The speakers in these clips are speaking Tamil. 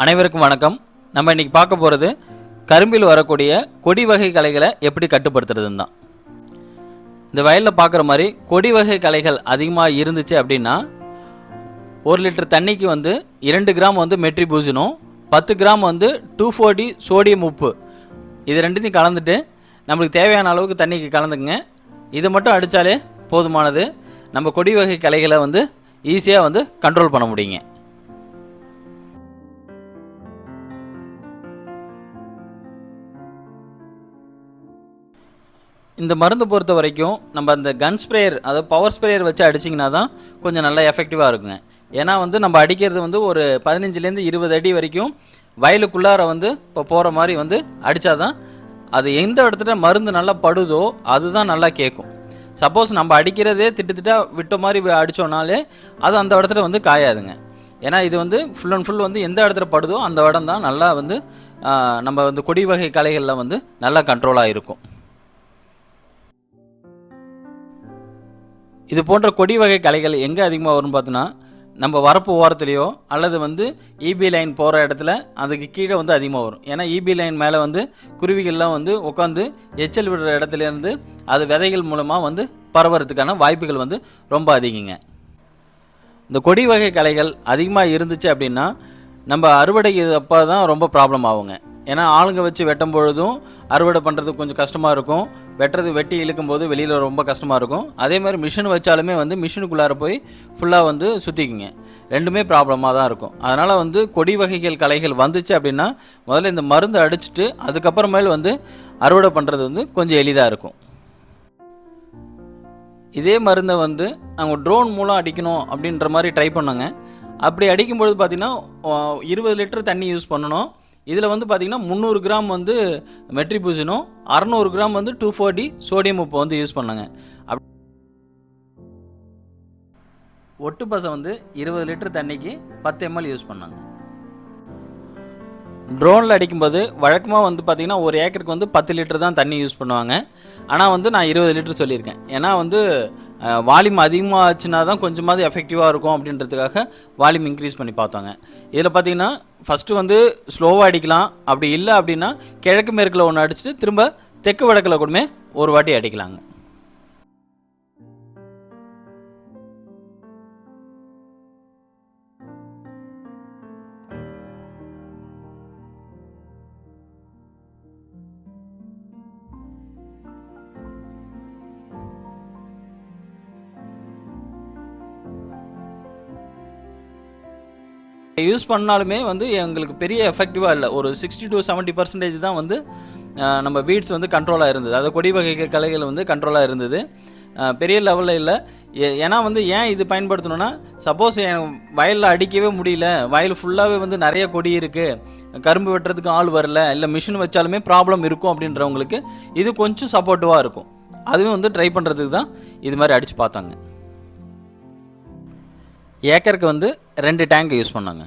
அனைவருக்கும் வணக்கம். நம்ம இன்னைக்கு பார்க்க போகிறது கரும்பில் வரக்கூடிய கொடி வகை களைகளை எப்படி கட்டுப்படுத்துறதுன்னு தான் இந்த வயலில் பார்க்குற மாதிரி கொடி வகை களைகள் அதிகமாக இருந்துச்சு அப்படின்னா ஒரு லிட்டர் தண்ணிக்கு வந்து இரண்டு கிராம் வந்து மெட்ரி பூசணும் பத்து கிராம் வந்து டூ ஃபோர்டி சோடியம் உப்பு. இது ரெண்டுத்தையும் கலந்துட்டு நம்மளுக்கு தேவையான அளவுக்கு தண்ணிக்கு கலந்துக்குங்க. இதை மட்டும் அடித்தாலே போதுமானது. நம்ம கொடி வகை கலைகளை வந்து ஈஸியாக வந்து கண்ட்ரோல் பண்ண முடியுங்க. இந்த மருந்து பொறுத்த வரைக்கும் நம்ம அந்த கன் ஸ்ப்ரேயர் அதாவது பவர் ஸ்ப்ரேயர் வச்சு அடிச்சிங்கன்னா தான் கொஞ்சம் நல்லா எஃபெக்டிவாக இருக்குங்க. ஏன்னா வந்து நம்ம அடிக்கிறது வந்து ஒரு பதினஞ்சுலேருந்து இருபது அடி வரைக்கும் வயலுக்குள்ளார வந்து இப்போ போகிற மாதிரி வந்து அடித்தாதான் அது எந்த இடத்துல மருந்து நல்லா படுதோ அதுதான் நல்லா கேட்கும் சப்போஸ் நம்ம அடிக்கிறதே திட்டு திட்டா விட்ட மாதிரி வி- அது அந்த இடத்துல வந்து காயாதுங்க. ஏன்னா இது வந்து ஃபுல் அண்ட் ஃபுல் வந்து எந்த இடத்துல படுதோ அந்த இடம் தான் நல்லா வந்து நம்ம வந்து கொடி வகை கலைகளில் வந்து நல்லா கண்ட்ரோலாக இருக்கும். இது போன்ற கொடி வகை கலைகள் எங்கே அதிகமாக வரும்னு பார்த்தோன்னா நம்ம வரப்பு ஓரத்துலேயோ அல்லது வந்து இபி லைன் போகிற இடத்துல அதுக்கு கீழே வந்து அதிகமாக வரும். ஏன்னா இபி லைன் மேலே வந்து குருவிகள்லாம் வந்து உட்காந்து எச்சல் விடுற இடத்துல இருந்து அது விதைகள் மூலமாக வந்து பரவறதுக்கான வாய்ப்புகள் வந்து ரொம்ப அதிகங்க. இந்த கொடி வகை கலைகள் அதிகமாக இருந்துச்சு அப்படின்னா நம்ம அறுவடை அப்போ தான் ரொம்ப ப்ராப்ளம் ஆகுங்க. ஏன்னா ஆளுங்க வச்சு வெட்டும் பொழுதும் அறுவடை பண்ணுறதுக்கு கொஞ்சம் கஷ்டமாக இருக்கும். வெட்டுறது வெட்டி இழுக்கும் போது வெளியில் ரொம்ப கஷ்டமாக இருக்கும். அதே மாதிரி மிஷின் வச்சாலுமே வந்து மிஷினுக்குள்ளார போய் ஃபுல்லாக வந்து சுற்றிக்குங்க ரெண்டுமே ப்ராப்ளமாக தான் இருக்கும். அதனால் வந்து கொடி வகைகள் கலைகள் வந்துச்சு அப்படின்னா முதல்ல இந்த மருந்து அடிச்சுட்டு அதுக்கப்புறமேல் வந்து அறுவடை பண்ணுறது வந்து கொஞ்சம் எளிதாக இருக்கும். இதே மருந்தை வந்து நாங்கள் ட்ரோன் மூலம் அடிக்கணும் அப்படின்ற மாதிரி ட்ரை பண்ணோங்க. அப்படி அடிக்கும்பொழுது பார்த்தீங்கன்னா இருபது லிட்டர் தண்ணி யூஸ் பண்ணணும். இதில் வந்து பார்த்தீங்கன்னா முந்நூறு கிராம் வந்து மெட்ரிபூசினும் அறநூறு கிராம் வந்து டூ ஃபோர்டி சோடியம் உப்பு வந்து யூஸ் பண்ணாங்க. அப் ஒட்டு பசை வந்து இருபது லிட்டர் தண்ணிக்கு பத்து எம்எல் யூஸ் பண்ணாங்க. ட்ரோனில் அடிக்கும்போது வழக்கமாக வந்து பார்த்திங்கன்னா ஒரு ஏக்கருக்கு வந்து பத்து லிட்டர் தான் தண்ணி யூஸ் பண்ணுவாங்க. ஆனால் வந்து நான் இருபது லிட்டர் சொல்லியிருக்கேன். ஏன்னா வந்து வால்யூம் அதிகமாக ஆச்சுன்னா தான் கொஞ்சமாவது எஃபெக்டிவாக இருக்கும் அப்படின்றதுக்காக வால்யூம் இன்க்ரீஸ் பண்ணி பார்த்தோங்க. இதில் பார்த்தீங்கன்னா ஃபஸ்ட்டு வந்து ஸ்லோவாக அடிக்கலாம். அப்படி இல்லை அப்படின்னா கிழக்கு மேற்கில் ஒன்று அடிச்சுட்டு திரும்ப தெற்கு வடக்கில் கூடமே ஒரு வாட்டி அடிக்கலாங்க. யூஸ் பண்ணாலுமே வந்து எங்களுக்கு பெரிய எஃபெக்டிவாக இல்லை. ஒரு சிக்ஸ்டி டு செவன்ட்டி பர்சன்டேஜ் தான் வந்து நம்ம வீட்ஸ் வந்து கண்ட்ரோலாக இருந்தது. அதாவது கொடி வகை கலைகள் வந்து கண்ட்ரோலாக இருந்தது. பெரிய லெவலில் இல்லை. ஏ- ஏன்னா வந்து ஏன் இது பயன்படுத்தணும்னா சப்போஸ் என் வயலில் அடிக்கவே முடியல. வயல் ஃபுல்லாகவே வந்து நிறைய கொடி இருக்குது கரும்பு வெட்டுறதுக்கு ஆள் வரல. இல்லை மிஷின் வச்சாலுமே ப்ராப்ளம் இருக்கும் அப்படின்றவங்களுக்கு இது கொஞ்சம் சப்போர்ட்டிவாக இருக்கும். அதுவும் வந்து ட்ரை பண்ணுறதுக்கு தான் இது மாதிரி அடித்து பார்த்தாங்க. ஏக்கருக்கு வந்து ரெண்டு டேங்க் யூஸ் பண்ணாங்க.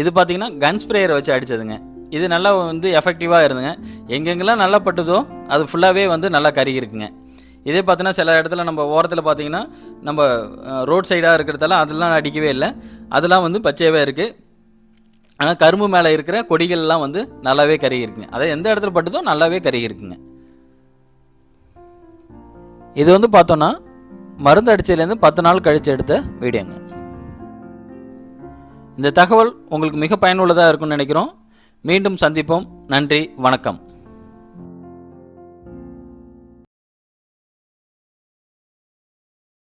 இது பார்த்தீங்கன்னா கன் ஸ்ப்ரேயரை வச்சு அடிச்சதுங்க. இது நல்லா வந்து எஃபெக்டிவாக இருந்துங்க எங்கெங்கெல்லாம் நல்லா பட்டுதோ அது ஃபுல்லாகவே வந்து நல்லா கருகி இருக்குங்க இதே பார்த்தீங்கன்னா சில இடத்துல நம்ம ஓரத்தில் பார்த்தீங்கன்னா நம்ம ரோட் சைடாக இருக்கிறதெல்லாம் அதெல்லாம் அடிக்கவே இல்லை. அதெல்லாம் வந்து பச்சையாகவே இருக்குது ஆனால் கரும்பு மேலே இருக்கிற கொடிகள்லாம் வந்து நல்லாவே கருகி இருக்குங்க அதை எந்த இடத்துல பட்டுதோ நல்லாவே கருகி இருக்குங்க இது வந்து பார்த்தோன்னா மருந்து அடிச்சதுலேருந்து பத்து நாள் கழித்து எடுத்த வீடியோங்க. இந்த தகவல் உங்களுக்கு மிக பயனுள்ளதாக இருக்கும்னு நினைக்கிறோம். மீண்டும் சந்திப்போம். நன்றி வணக்கம்.